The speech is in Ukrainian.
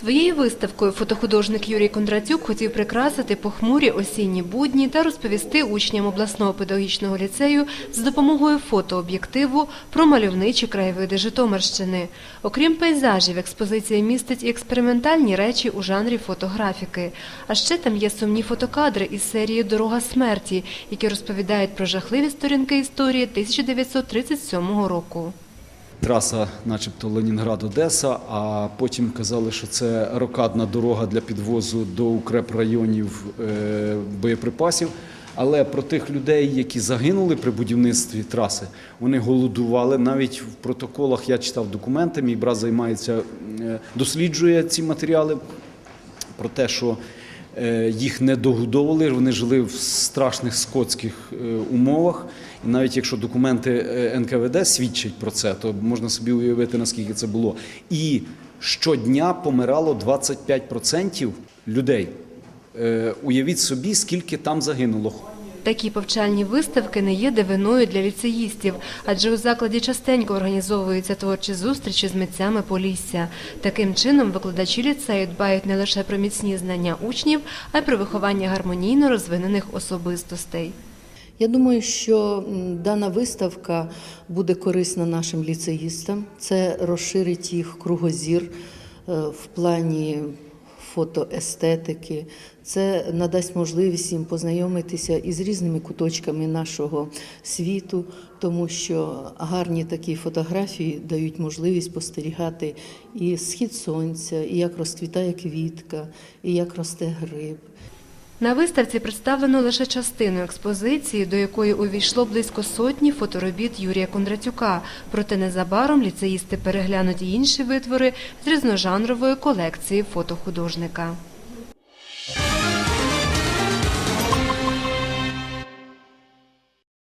Своєю виставкою фотохудожник Юрій Кондратюк хотів прикрасити похмурі осінні будні та розповісти учням обласного педагогічного ліцею з допомогою фотооб'єктиву про мальовничі краєвиди Житомирщини. Окрім пейзажів, експозиція містить і експериментальні речі у жанрі фотографіки. А ще там є сумні фотокадри із серії Дорога смерті, які розповідають про жахливі сторінки історії 1937 року. Траса, начебто Ленінград-Одеса, а потім казали, що це рокадна дорога для підвозу до укрепрайонів е, боєприпасів. Але про тих людей, які загинули при будівництві траси, вони голодували. Навіть в протоколах я читав документи. Мій брат займається, е, досліджує ці матеріали про те, що їх не догодовували, вони жили в страшних скотських е, умовах. І навіть якщо документи е, НКВД свідчать про це, то можна собі уявити, наскільки це було. І щодня помирало 25% людей. Е, Уявіть собі, скільки там загинуло. Такі повчальні виставки не є дивиною для ліцеїстів, адже у закладі частенько організовуються творчі зустрічі з митцями Полісся. Таким чином, викладачі ліцею дбають не лише про міцні знання учнів, а й про виховання гармонійно розвинених особистостей. Я думаю, що дана виставка буде корисна нашим ліцеїстам. Це розширить їх кругозір е, в плані фотоестетики. Це надасть можливість їм познайомитися із різними куточками нашого світу, тому що гарні такі фотографії дають можливість спостерігати і схід сонця, і як розцвітає квітка, і як росте гриб. На виставці представлено лише частину експозиції, до якої увійшло близько сотні фоторобіт Юрія Кондратюка. Проте незабаром ліцеїсти переглянуть інші витвори з різножанрової колекції фотохудожника.